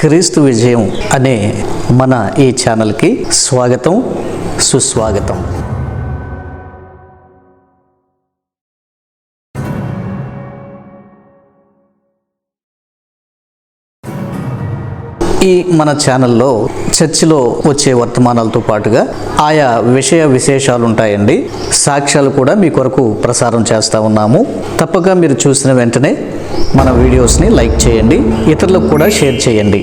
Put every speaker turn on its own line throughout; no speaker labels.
క్రీస్తు విజయం అనే మన ఈ ఛానల్కి స్వాగతం సుస్వాగతం. ఈ మన ఛానల్లో చర్చిలో వచ్చే వర్తమానాలతో పాటుగా ఆయా విషయ విశేషాలు ఉంటాయండి సాక్ష్యాలు కూడా మీ కొరకు ప్రసారం చేస్తూ ఉన్నాము. తప్పక మీరు చూసిన వెంటనే మన వీడియోస్ని లైక్ చేయండి ఇతరులకు కూడా షేర్ చేయండి.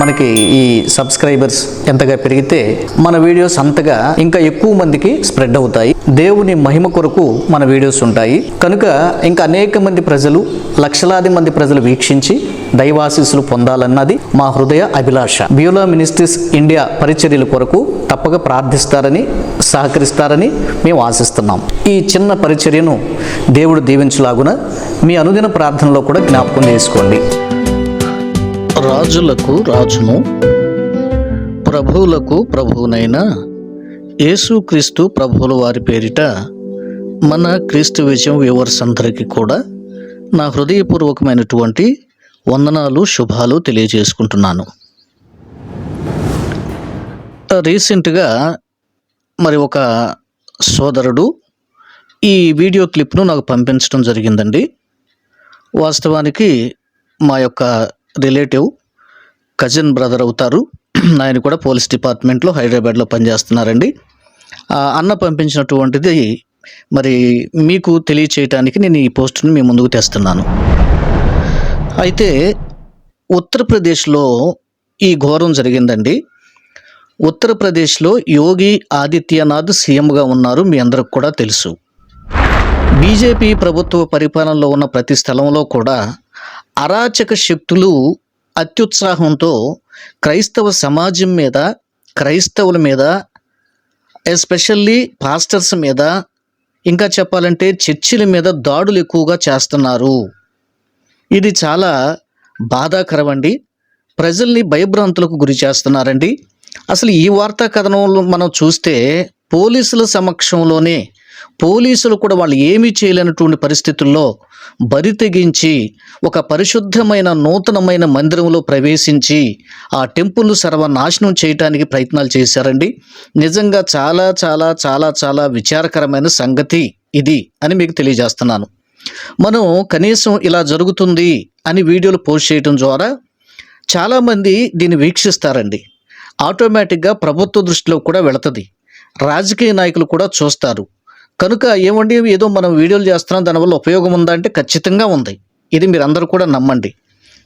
మనకి ఈ సబ్స్క్రైబర్స్ ఎంతగా పెరిగితే మన వీడియోస్ అంతగా ఇంకా ఎక్కువ మందికి స్ప్రెడ్ అవుతాయి. దేవుని మహిమ కొరకు మన వీడియోస్ ఉంటాయి. కనుక ఇంకా అనేక మంది ప్రజలు లక్షలాది మంది ప్రజలు వీక్షించి దైవాశీస్సులు పొందాలన్నది మా హృదయ అభిలాష. బ్యూలా మినిస్ట్రీస్ ఇండియా పరిచర్యల కొరకు తప్పక ప్రార్థిస్తారని సహకరిస్తారని మేము ఆశిస్తున్నాం. ఈ చిన్న పరిచర్యను దేవుడు దీవించలాగున మీ అనుదిన ప్రార్థనలో కూడా జ్ఞాపకం చేసుకోండి. రాజులకు రాజును ప్రభువులకు ప్రభువునైన యేసుక్రీస్తు ప్రభువుల వారి పేరిట మన క్రీస్తు విజయం వ్యూవర్స్ అందరికీ కూడా నా హృదయపూర్వకమైనటువంటి వందనాలు శుభాలు తెలియజేసుకుంటున్నాను. రీసెంట్గా మరి ఒక సోదరుడు ఈ వీడియో క్లిప్ను నాకు పంపించడం జరిగిందండి. వాస్తవానికి మా యొక్క రిలేటివ్ కజిన్ బ్రదర్ అవుతారు. ఆయన కూడా పోలీస్ డిపార్ట్మెంట్లో హైదరాబాద్లో పనిచేస్తున్నారండి. అన్న పంపించినటువంటిది మరి మీకు తెలియచేయటానికి నేను ఈ పోస్టుని మీ ముందుకు తెస్తున్నాను. అయితే ఉత్తరప్రదేశ్లో ఈ ఘోరం జరిగిందండి. ఉత్తరప్రదేశ్లో యోగి ఆదిత్యనాథ్ సీఎంగా ఉన్నారు మీ అందరికి కూడా తెలుసు. బీజేపీ ప్రభుత్వ పరిపాలనలో ఉన్న ప్రతి స్థలంలో కూడా అరాచక శక్తులు అత్యుత్సాహంతో క్రైస్తవ సమాజం మీద క్రైస్తవుల మీద ఎస్పెషల్లీ పాస్టర్స్ మీద ఇంకా చెప్పాలంటే చర్చిల మీద దాడులు ఎక్కువగా చేస్తున్నారు. ఇది చాలా బాధాకరమండి. ప్రజల్ని భయభ్రాంతులకు గురి చేస్తున్నారండి. అసలు ఈ వార్తా కథనంలో మనం చూస్తే పోలీసుల సమక్షంలోనే పోలీసులు కూడా వాళ్ళు ఏమీ చేయలేనటువంటి పరిస్థితుల్లో బరి తెగించి ఒక పరిశుద్ధమైన నూతనమైన మందిరంలో ప్రవేశించి ఆ టెంపుల్ను సర్వనాశనం చేయటానికి ప్రయత్నాలు చేశారండి. నిజంగా చాలా చాలా చాలా చాలా విచారకరమైన సంగతి ఇది అని మీకు తెలియజేస్తున్నాను. మనం కనీసం ఇలా జరుగుతుంది అని వీడియోలు పోస్ట్ చేయడం ద్వారా చాలామంది దీన్ని వీక్షిస్తారండి. ఆటోమేటిక్గా ప్రభుత్వ దృష్టిలో కూడా వెళుతుంది. రాజకీయ నాయకులు కూడా చూస్తారు. కనుక ఏమండి ఏదో మనం వీడియోలు చేస్తున్నాం దానివల్ల ఉపయోగం ఉందా అంటే ఖచ్చితంగా ఉంది. ఇది మీరు అందరూ కూడా నమ్మండి.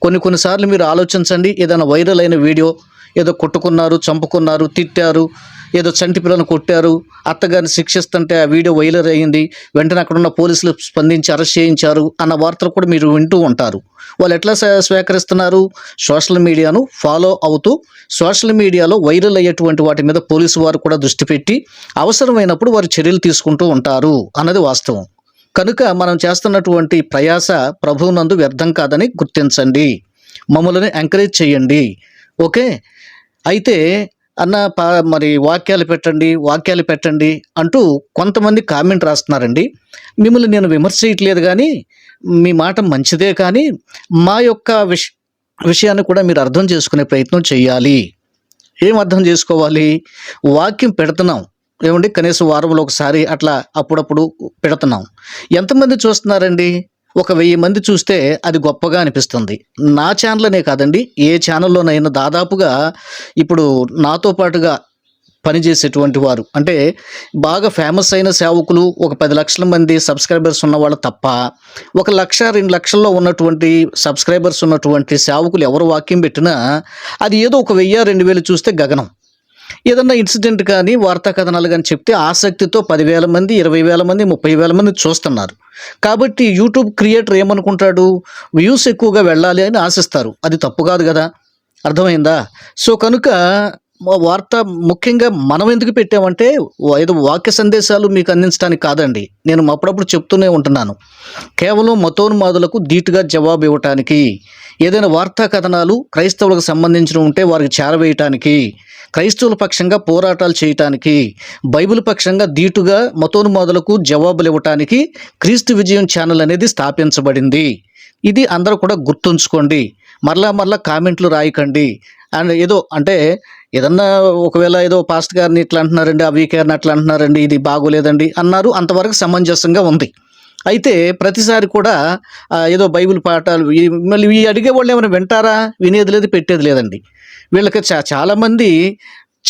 కొన్ని కొన్నిసార్లు మీరు ఆలోచించండి ఏదైనా వైరల్ అయిన వీడియో ఏదో కొట్టుకున్నారు చంపుకున్నారు తిట్టారు ఏదో చంటి పిల్లను కొట్టారు. అత్తగారిని శిక్షిస్తుంటే ఆ వీడియో వైరల్ అయ్యింది. వెంటనే అక్కడున్న పోలీసులు స్పందించి అరెస్ట్ చేయించారు అన్న వార్తలు కూడా మీరు వింటూ ఉంటారు. వాళ్ళు ఎట్లా స్వీకరిస్తున్నారు? సోషల్ మీడియాను ఫాలో అవుతూ సోషల్ మీడియాలో వైరల్ అయ్యేటువంటి వాటి మీద పోలీసు వారు కూడా దృష్టి పెట్టి అవసరమైనప్పుడు వారు చర్యలు తీసుకుంటూ ఉంటారు అన్నది వాస్తవం. కనుక మనం చేస్తున్నటువంటి ప్రయాస ప్రభువునందు వ్యర్థం కాదని గుర్తించండి. మమ్మల్ని ఎంకరేజ్ చేయండి. ఓకే? అయితే అన్న పా మరి వాక్యాలు పెట్టండి వాక్యాలు పెట్టండి అంటూ కొంతమంది కామెంట్ రాస్తున్నారండి. మిమ్మల్ని నేను విమర్శించట్లేదు కానీ మీ మాట మంచిదే కానీ మా యొక్క విష విషయాన్ని కూడా మీరు అర్థం చేసుకునే ప్రయత్నం చేయాలి ఏం అర్థం చేసుకోవాలి? వాక్యం పెడుతున్నాం. ఏమండి? కనీసం వారంలో ఒకసారి అట్లా అప్పుడప్పుడు పెడుతున్నాం. ఎంతమంది చూస్తున్నారండి? ఒక వెయ్యి మంది చూస్తే అది గొప్పగా అనిపిస్తుంది. నా ఛానల్నే కాదండి ఏ ఛానల్లోనైనా దాదాపుగా ఇప్పుడు నాతో పాటుగా పనిచేసేటువంటి వారు అంటే బాగా ఫేమస్ అయిన సేవకులు ఒక పది లక్షల మంది సబ్స్క్రైబర్స్ ఉన్న వాళ్ళు తప్ప ఒక లక్ష రెండు లక్షల్లో ఉన్నటువంటి సబ్స్క్రైబర్స్ ఉన్నటువంటి సేవకులు ఎవరు వాక్యం పెట్టినా అది ఏదో ఒక వెయ్యి రెండు వేలు చూస్తే గగనం. ఏదన్నా ఇన్సిడెంట్ కానీ వార్తా కథనాలు కానీ చెప్తే ఆసక్తితో పదివేల మంది ఇరవై వేల మంది ముప్పై వేల మంది చూస్తున్నారు. కాబట్టి యూట్యూబ్ క్రియేటర్ ఏమనుకుంటాడు? వ్యూస్ ఎక్కువగా వెళ్ళాలి అని ఆశిస్తారు. అది తప్పు కాదు కదా. అర్థమైందా? సో కనుక వార్త ముఖ్యంగా మనం ఎందుకు పెట్టామంటే ఏదో వాక్య సందేశాలు మీకు అందించడానికి కాదండి. నేను అప్పుడప్పుడు చెప్తూనే ఉంటున్నాను. కేవలం మతోన్మాదులకు ధీటుగా జవాబు ఇవ్వటానికి ఏదైనా వార్తా కథనాలు క్రైస్తవులకు సంబంధించిన ఉంటే వారికి చేరవేయటానికి క్రైస్తవుల పక్షంగా పోరాటాలు చేయటానికి బైబిల్ పక్షంగా ధీటుగా మతోన్మాదులకు జవాబులు ఇవ్వటానికి క్రీస్తు విజయం ఛానల్ అనేది స్థాపించబడింది. ఇది అందరూ కూడా గుర్తుంచుకోండి. మరలా మరలా కామెంట్లు రాయకండి. అండ్ ఏదో అంటే ఏదన్నా ఒకవేళ ఏదో పాస్ట్ గారిని ఇట్లా అంటున్నారండి ఆ వీకారిని అట్లా అంటున్నారండి ఇది బాగోలేదండి అన్నారు. అంతవరకు సమంజసంగా ఉంది. అయితే ప్రతిసారి కూడా ఏదో బైబిల్ పాఠాలు మళ్ళీ ఈ అడిగే వాళ్ళు ఏమైనా వింటారా? వినేది లేదు పెట్టేది లేదండి. వీళ్ళకి చా చాలామంది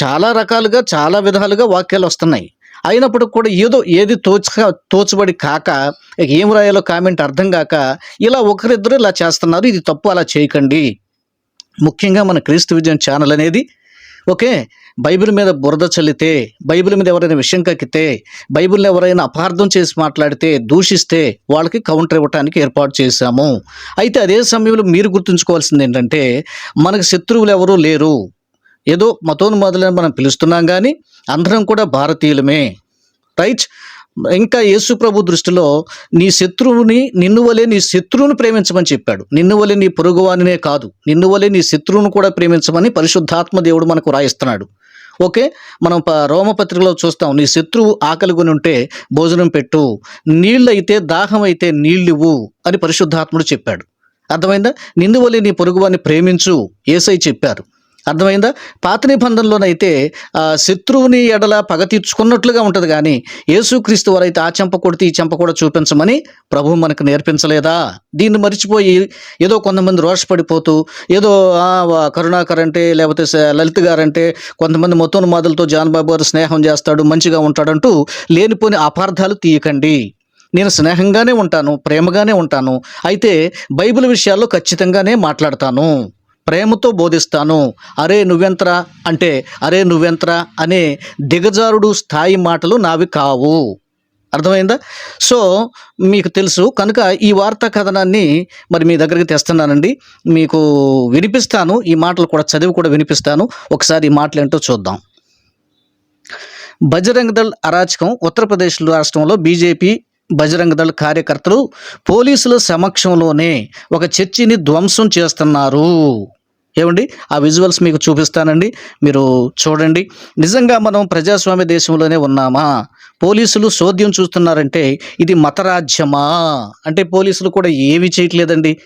చాలా రకాలుగా చాలా విధాలుగా వాక్యాలు వస్తున్నాయి. అయినప్పుడు కూడా ఏదో ఏది తోచ తోచబడి కాక ఏం రాయాలో కామెంట్ అర్థం కాక ఇలా ఒకరిద్దరు ఇలా చేస్తున్నారు ఇది తప్పు అలా చేయకండి. ముఖ్యంగా మన క్రీస్తు విజయం ఛానల్ అనేది ఓకే బైబిల్ మీద బురద చల్లితే బైబిల్ మీద ఎవరైనా విషయం కక్కితే బైబిల్ని ఎవరైనా అపార్థం చేసి మాట్లాడితే దూషిస్తే వాళ్ళకి కౌంటర్ ఇవ్వటానికి ఏర్పాటు చేశాము. అయితే అదే సమయంలో మీరు గుర్తుంచుకోవాల్సింది ఏంటంటే మనకు శత్రువులు ఎవరూ లేరు. ఏదో మతోన్మాదులని మనం పిలుస్తున్నాం కానీ అందరం కూడా భారతీయులమే. రైట్? ఇంకా యేసుప్రభు దృష్టిలో నీ శత్రువుని నిన్ను వలె నీ శత్రువుని ప్రేమించమని చెప్పాడు. నిన్ను వలె నీ పొరుగువానినే కాదు. నిన్ను వలె నీ శత్రువును కూడా ప్రేమించమని పరిశుద్ధాత్మ దేవుడు మనకు రాయిస్తున్నాడు. ఓకే? మనం ప రోమపత్రికలో చూస్తాం. నీ శత్రువు ఆకలిగొని ఉంటే భోజనం పెట్టు. నీళ్ళైతే దాహం అయితే నీళ్ళివ్వు అని పరిశుద్ధాత్ముడు చెప్పాడు. అర్థమైందా? నిన్ను వలె నీ పొరుగువాన్ని ప్రేమించు ఏసై చెప్పారు. అర్థమైందా? పాత నిబంధనలోనైతే శత్రువుని ఎడల పగ తీర్చుకున్నట్లుగా ఉంటుంది కానీ యేసుక్రీస్తు వారైతే ఆ చెంప కొడితే ఈ చెంప కూడా చూపించమని ప్రభు మనకు నేర్పించలేదా? దీన్ని మర్చిపోయి ఏదో కొంతమంది రోషపడిపోతూ ఏదో కరుణాకర్ అంటే లేకపోతే లలిత్ గారంటే కొంతమంది మొత్తం మాదలతో జాన్ గారు స్నేహం చేస్తాడు మంచిగా ఉంటాడంటూ లేనిపోని అపార్థాలు తీయకండి. నేను స్నేహంగానే ఉంటాను ప్రేమగానే ఉంటాను. అయితే బైబిల్ విషయాల్లో ఖచ్చితంగానే మాట్లాడతాను. ప్రేమతో బోధిస్తాను. అరే నువ్వెంతరా? అంటే అరే నువ్వెంతరా? అనే దిగజారుడు స్థాయి మాటలు నావి కావు. అర్థమైందా? సో మీకు తెలుసు కనుక ఈ వార్తా కథనాన్ని మరి మీ దగ్గరికి తెస్తున్నానండి. మీకు వినిపిస్తాను ఈ మాటలు కూడా చదివి కూడా వినిపిస్తాను. ఒకసారి ఈ మాటలు ఏంటో చూద్దాం. బజరంగ్ దళ్ అరాచకం ఉత్తరప్రదేశ్ రాష్ట్రంలో బీజేపీ బజరంగ దళ్ కార్యకర్తలు పోలీసుల సమక్షంలోనే ఒక చర్చిని ధ్వంసం చేస్తున్నారు. ఏమండి? ఆ విజువల్స్ మీకు చూపిస్తానండి. మీరు చూడండి. నిజంగా మనం ప్రజాస్వామ్య దేశంలోనే ఉన్నామా? పోలీసులు చోద్యం చూస్తున్నారంటే ఇది మతరాజ్యమా? అంటే పోలీసులు కూడా ఏమీ చేయట్లేదండి.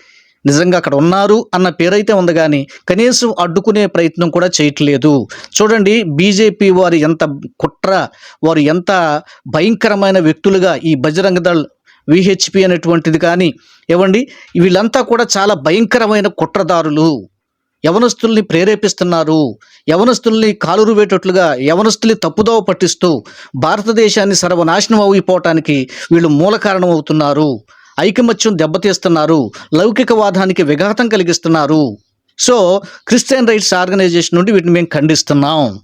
నిజంగా అక్కడ ఉన్నారు అన్న పేరైతే ఉంది కానీ కనీసం అడ్డుకునే ప్రయత్నం కూడా చేయట్లేదు. చూడండి బీజేపీ వారు ఎంత కుట్ర వారు ఎంత భయంకరమైన వ్యక్తులుగా ఈ బజరంగ దళ్ విహెచ్పి అనేటువంటిది కానీ ఇవ్వండి వీళ్ళంతా కూడా చాలా భయంకరమైన కుట్రదారులు. యవనస్తుల్ని ప్రేరేపిస్తున్నారు. యవనస్తుల్ని కాలురువేటట్లుగా యవనస్తుల్ని తప్పుదోవ పట్టిస్తూ భారతదేశాన్ని సర్వనాశనం అయిపోవటానికి వీళ్ళు మూల కారణం అవుతున్నారు ఐకమత్యం దెబ్బతీస్తున్నారు లౌకికవాదానికి విఘాతం కలిగిస్తున్నారు. సో క్రిస్టియన్ రైట్స్ ఆర్గనైజేషన్ నుండి వీటిని మేము ఖండిస్తున్నాం.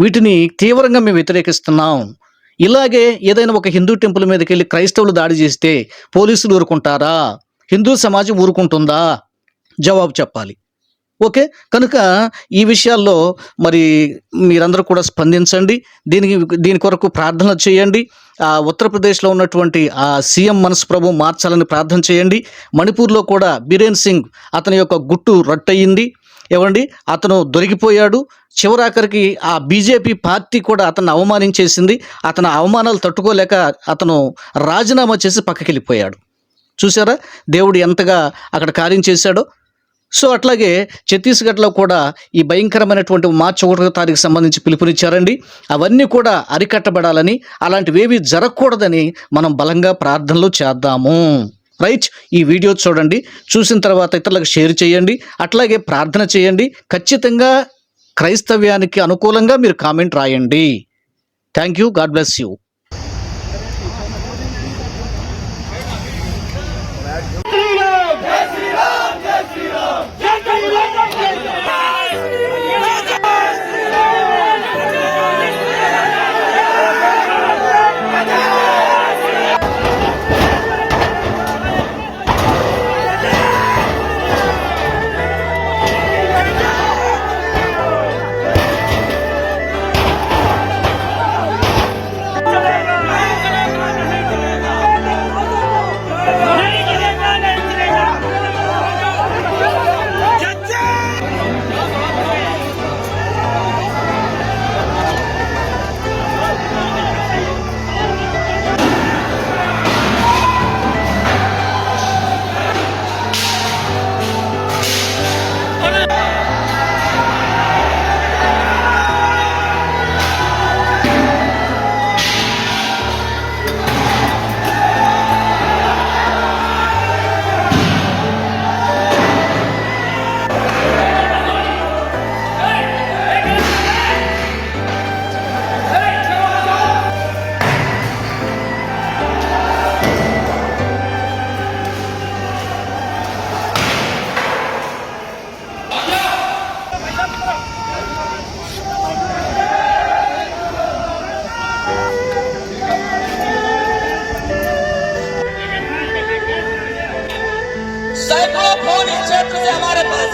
వీటిని తీవ్రంగా మేము వ్యతిరేకిస్తున్నాం. ఇలాగే ఏదైనా ఒక హిందూ టెంపుల్ మీదకి వెళ్ళి క్రైస్తవులు దాడి చేస్తే పోలీసులు ఊరుకుంటారా? హిందూ సమాజం ఊరుకుంటుందా? జవాబు చెప్పాలి. ఓకే? కనుక ఈ విషయాల్లో మరి మీరందరూ కూడా స్పందించండి. దీనికి దీని కొరకు ప్రార్థన చేయండి. ఆ ఉత్తరప్రదేశ్లో ఉన్నటువంటి ఆ సీఎం మనసు ప్రభు మార్చాలని ప్రార్థన చేయండి. మణిపూర్లో కూడా బీరేన్ సింగ్ అతని యొక్క గుట్టు రట్టయింది. ఏమండి? అతను దొరికిపోయాడు. చివరాఖరికి ఆ బీజేపీ పార్టీ కూడా అతను అవమానించేసింది. అతను అవమానాలు తట్టుకోలేక అతను రాజీనామా చేసి పక్కకి వెళ్ళిపోయాడు చూసారా దేవుడు ఎంతగా అక్కడ కార్యం చేశాడో సో అట్లాగే ఛత్తీస్గఢ్లో కూడా ఈ భయంకరమైనటువంటి మార్చి ఒకటో తారీఖు సంబంధించి పిలుపునిచ్చారండి. అవన్నీ కూడా అరికట్టబడాలని అలాంటివేవి జరగకూడదని మనం బలంగా ప్రార్థనలు చేద్దాము. రైట్ ఈ వీడియో చూడండి. చూసిన తర్వాత ఇతరులకు షేర్ చేయండి. అట్లాగే ప్రార్థన చేయండి. ఖచ్చితంగా క్రైస్తవ్యానికి అనుకూలంగా మీరు కామెంట్ రాయండి. Thank you. God bless you.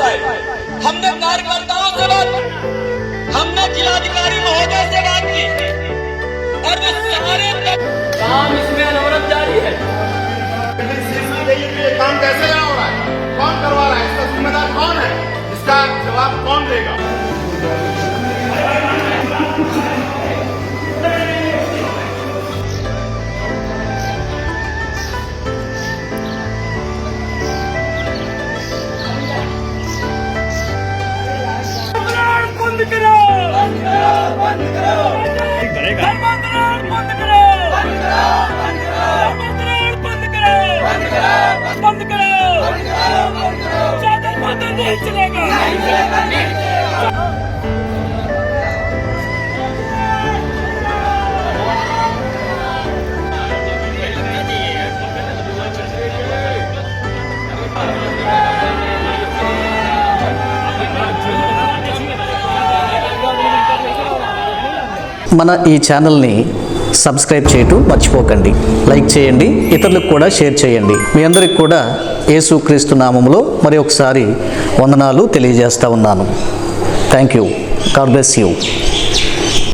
है हमने कार्यकर्ताओं से बात की। हमने जिलाधिकारी महोदय से बात की। और जो सारे काम इसमें अनवरत जारी है
काम कैसे हो रहा है कौन करवा रहा है इसका जिम्मेदार कौन है। इसका जवाब कौन देगा?
ਬੰਦ ਕਰੋ। ਕਰੇਗਾ। ਬੰਦ ਕਰੋ ਬੰਦ ਕਰੋ। ਬੰਦ ਕਰੋ ਬੰਦ ਕਰੋ। ਬੰਦ ਕਰੋ ਬੰਦ ਕਰੋ। ਬੰਦ ਕਰੋ ਬੰਦ ਕਰੋ। ਚਾਦਰ ਬੰਦ ਨਹੀਂ ਚਲੇਗਾ।
ਨਹੀਂ ਚਲੇਗਾ ਨਹੀਂ మన ఈ ఛానల్ని సబ్స్క్రైబ్ చేయటం మర్చిపోకండి. లైక్ చేయండి ఇతరులకు కూడా షేర్ చేయండి. మీ అందరికి కూడా యేసుక్రీస్తు నామంలో మరి ఒకసారి వందనాలు తెలియజేస్తా ఉన్నాను. Thank you. God bless you.